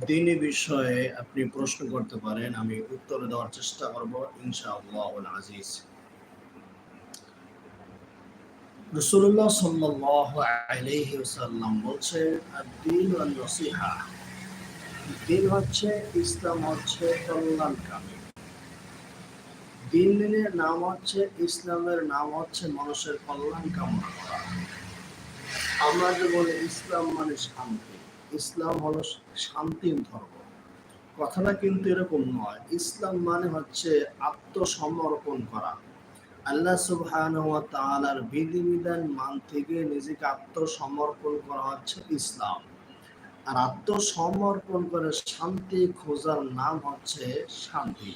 দিনী বিষয়ে আপনি প্রশ্ন করতে পারেন, আমি উত্তর দেওয়ার চেষ্টা করব ইনশাআল্লাহ আজিজ। রসুল্লাহ সাল্লাহ আলাইহি ওয়াসাল্লাম বলছে দিন নসিহা। দিন হচ্ছে ইসলাম হচ্ছে কল্যাণকামী। দিন দিনের নাম হচ্ছে ইসলামের নাম হচ্ছে মানুষের কল্যাণ কামনা করা। আমরা যে বলি ইসলাম মানে শান্তি। ইসলাম হলো শান্তির ধর্ম। কথাটা কিন্তু এরকম নয়। ইসলাম মানে হচ্ছে আত্মসমর্পণ করা। আল্লাহ সুবহান ওয়া তাআলার বিধিবিধান মান থেকে নিজেকে আত্মসমর্পণ করা হচ্ছে ইসলাম। আর আত্মসমর্পণ করে শান্তি খোঁজার নাম হচ্ছে শান্তি।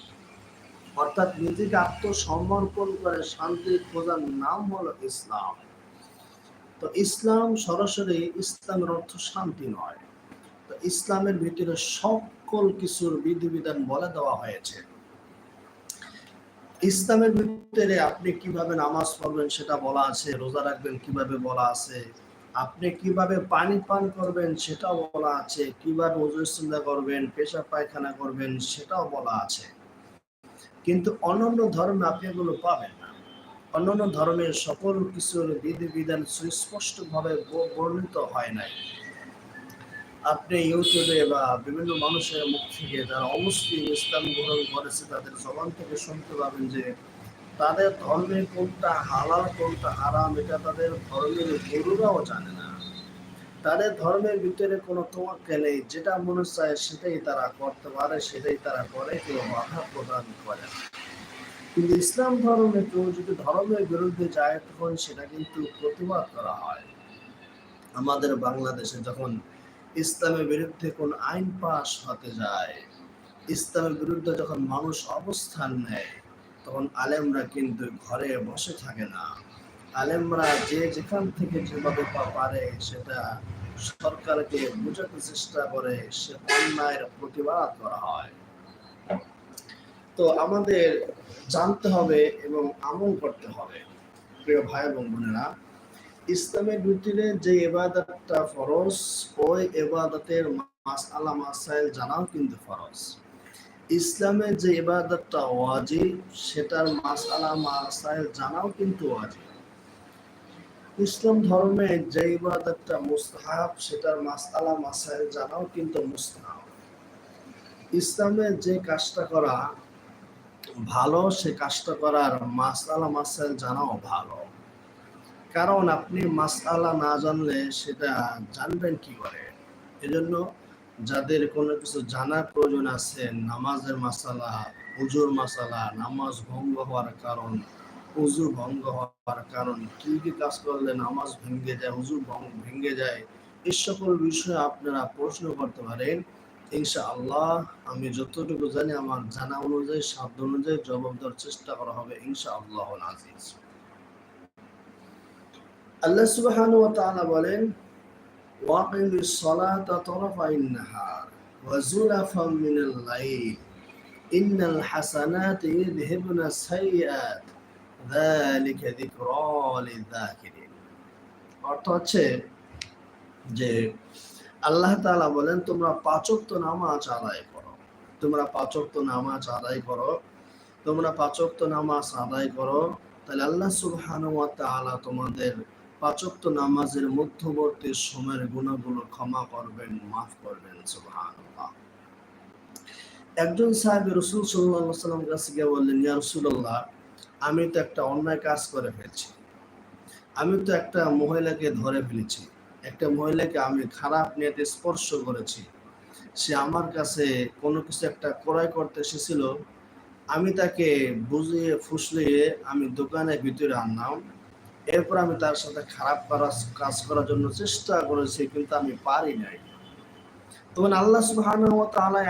অর্থাৎ নিজেকে আত্মসমর্পণ করে শান্তি খোঁজার নাম হলো ইসলাম। তো ইসলাম সরাসরি ইসলামের অর্থ শান্তি নয়। তো ইসলামের ভিতরে সকল কিছুর বিধিবিধান বলে দেওয়া হয়েছে। ইসলামের ভিতরে আপনি কীভাবে নামাজ পড়বেন সেটা বলা আছে, রোজা রাখবেন কীভাবে বলা আছে, আপনি কীভাবে পানি পান করবেন সেটাও বলা আছে, কীভাবে ওজু করবেন পেশা পায়খানা করবেন সেটাও বলা আছে। কিন্তু অন্যান্য ধর্মে আপনি এগুলো পাবেন না। অন্যান্য ধর্মের সকল কিছুর বিধিবিধান সুস্পষ্টভাবে বর্ণিত হয় নাই। আপনি ইউটিউবে বা বিভিন্ন মানুষের মুখ থেকে যারা অমুসলিম ইসলাম গ্রহণ করেছে, তাদের জবান থেকে শুনতে পাবেন যে তাদের ধর্মে কোনটা হালাল, কোনটা হারাম, এটা তাদের ধর্মের গুরুরাও জানে না। তাদের ধর্মের ভিতরে কোনো তোমাকে নেই, যেটা মনে চায় সেটাই তারা করতে পারে, সেটাই তারা করে, কেউ বাধা প্রদান করে কিন্তু ইসলাম ধর্মে কেউ যদি ধর্মের বিরুদ্ধে যায় তখন সেটা কিন্তু প্রতিবাদ করা হয়। আমাদের বাংলাদেশে যখন ইসলামের বিরুদ্ধে কোন আইন পাশ হতে যায়, ইসলামের বিরুদ্ধে যখন মানুষ অবস্থান নেয়, তখন আলেমরা কিন্তু ঘরে বসে থাকে না। আলেমরা যে যেখান থেকে যেভাবে পারে, সেটা সরকারকে বোঝাতে চেষ্টা করে, সে অন্যায়ের প্রতিবাদ করা হয়। তো আমাদের জানতে হবে এবং আমল করতে হবে। প্রিয় ভাই এবং বোনেরা, ইসলামের ভিতরে যে এবাদতটা ফরজ, ওই এবাদতের মাসালা মাসাইল জানাও কিন্তু ফরজ। ইসলামের যে ইবাদতটা ওয়াজিব, সেটার মাসালা মাসাইল জানাও কিন্তু ওয়াজিব। ইসলাম ধর্মে যে ইবাদতটা মুস্তাহাব, সেটার মাসালা মাসাইল জানাও কিন্তু মুস্তাহাব। ইসলামে যে কাজটা করা ভালো সে কাজটা করার মাসালা মাসাইল জানাও ভালো। কারণ আপনি মাসালা না জানলে সেটা জানবেন কি করে? এজন্য যাদের কোনো কিছু জানার প্রয়োজন আছে, নামাজের মাসালা উজুর মাসালা, নামাজ ভঙ্গ হওয়ার কারণ উজু ভঙ্গ হওয়ার কারণ, কি কি কাজ করলে নামাজ ভেঙে যায় উজু ভেঙে যায় এই সকল বিষয়ে আপনারা প্রশ্ন করতে পারেন। ইনশা আল্লাহ আমি যতটুকু জানি আমার জানা অনুযায়ী, সাধ্য অনুযায়ী জবাব দেওয়ার চেষ্টা করা হবে ইনশা আল্লাহ আজিজ। আল্লাহ সুবহানাহু ওয়া তাআলা বলেন ওয়াকিমিস সালাতা তরফাইন নাহার ওয়া মিনাল লাইল। ইন্নাল হাসানাতি ইযহিবনা সাইয়্যাত। যালিকা যিকরা লিযাকিরিন। অর্থ হচ্ছে যে আল্লাহ তাআলা বলেন, তোমরা পাঁচক্ত নামাজ আদায় করো। তোমরা পাঁচক্ত নামাজ আদায় করো। তোমরা পাঁচক্ত নামাজ আদায় করো। তাহলে আল্লাহ সুবহানাহু ওয়া তোমাদের পাঁচক্ত নামাজের মধ্যবর্তী সময়ের গুণাগুলো ক্ষমা করবেন, মাফ করবেন, সুবহানাল্লাহ। একজন সাহেব রসুল সাল্লাম কাছে গিয়ে বললেন, ইয়া রসুল্লাহ আমি তো একটা অন্যায় কাজ করে ফেলছি। আমি তো একটা মহিলাকে ধরে ফেলেছি। একটা মহিলাকে আমি খারাপ নিয়ে স্পর্শ করেছি। সে আমার কাছে কোনো কিছু একটা ক্রয় করতে এসেছিল। আমি তাকে বুঝিয়ে ফুসলিয়ে আমি দোকানের ভিতরে আনলাম। এরপর আমি তার সাথে খারাপ করার কাজ করার জন্য চেষ্টা করেছি, কিন্তু আমি পারি নাই। তখন আল্লাহ সুবহানাহু তাআলা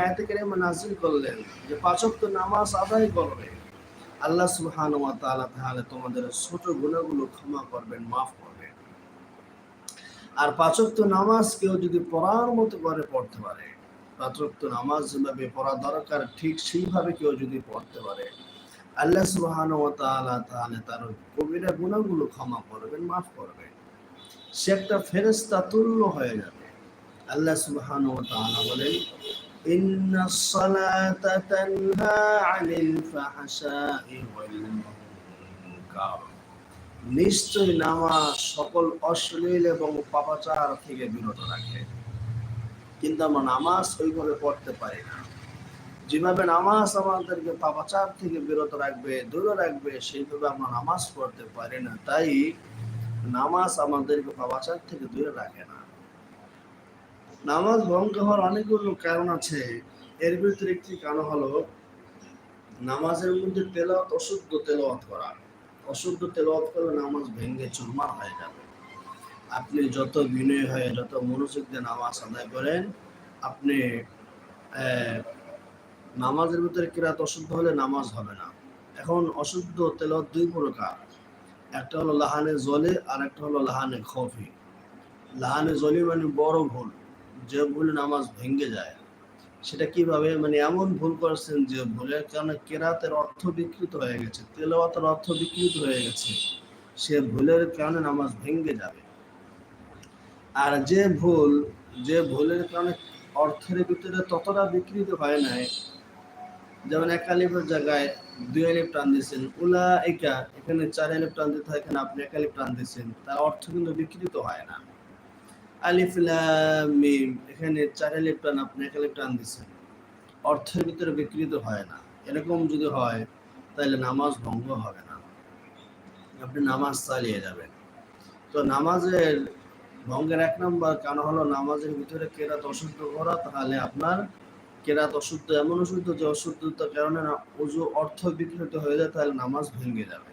করলেন যে পাঁচক তো নামাজ আদায় করবে। আল্লাহ সুবহানাহু তাআলা তাহলে তোমাদের ছোট গুনাহগুলো ক্ষমা করবেন, মাফ করবেন আর পাঁচক তো নামাজ কেউ যদি পড়ার মতো করে পড়তে পারে পাঁচক তো নামাজ যেভাবে পড়া দরকার ঠিক সেইভাবে কেউ যদি পড়তে পারে আল্লাহ সুবহান ও তাআলা তাহলে তার কবিরা গুণাগুলো ক্ষমা করবেন মাফ করবেন সে একটা ফেরেস্তা তুল্য হয়ে যাবে আল্লাহ সুবহান ও তাআলা বলেন إن الصلاة تنهى عن الفحشاء والمنكر নিশ্চয় নামাজ সকল অশ্লীল এবং পাপাচার থেকে বিরত রাখে। কিন্তু আমরা নামাজ ওইভাবে পড়তে পারি না। যেভাবে নামাজ আমাদেরকে পাপাচার থেকে বিরত রাখবে, দূরে রাখবে, সেইভাবে আমরা নামাজ পড়তে পারি না। তাই নামাজ আমাদেরকে পাপাচার থেকে দূরে রাখে না। নামাজ ভঙ্গ হওয়ার অনেকগুলো কারণ আছে। এর ভিতরে একটি কারণ হলো, নামাজের মধ্যে তেলাওয়াত, অশুদ্ধ তেলাওয়াত করা। অশুদ্ধ তেলাওয়াত করলে নামাজ ভেঙে চুরমার হয়ে যাবে। আপনি যত বিনয় হয়ে, যত মনোযোগ দিয়ে নামাজ আদায় করেন, আপনি নামাজের ভিতরে কিরাত অশুদ্ধ হলে নামাজ হবে না। এখন অশুদ্ধ তেলাওয়াত দুই প্রকার। একটা হলো লাহানে জলে, আর একটা হলো লাহানে খফি। লাহানে জলি মানে বড় ভুল। যে ভুল নামাজ ভেঙে যায় সেটা কীভাবে? মানে এমন ভুল করেছেন যে ভুলের কারণে কেরাতের অর্থ বিকৃত হয়ে গেছে, তেলাওয়াতের অর্থ বিকৃত হয়ে গেছে, সে ভুলের কারণে নামাজ ভেঙে যাবে। আর যে ভুল, যে ভুলের কারণে অর্থের ভিতরে ততটা বিকৃত হয় নাই, যেমন এক আলিফের জায়গায় দুই আলিফ টান দিয়েছেন উলা একা এখানে চার আলিফ টান দিতে হয়, এখানে আপনি এক আলিফ টান দিয়েছেন, তার অর্থ কিন্তু বিকৃত হয় না। আলিফ মিম, এখানে চার আলিফ আপনি এক আলিফ টান দিয়েছেন অর্থের ভিতরে বিকৃত হয় না। এরকম যদি হয়, তাহলে নামাজ ভঙ্গ হবে না। আপনি নামাজ চালিয়ে যাবেন। তো নামাজের ভঙ্গের এক নম্বর কারণ হলো নামাজের ভিতরে কেরাত অশুদ্ধ করা, তাহলে আপনার কেরাত অশুদ্ধ, এমন অশুদ্ধ যে অশুদ্ধতার কারণে অজু অর্থ বিকৃত হয়ে যায়, তাহলে নামাজ ভেঙে যাবে।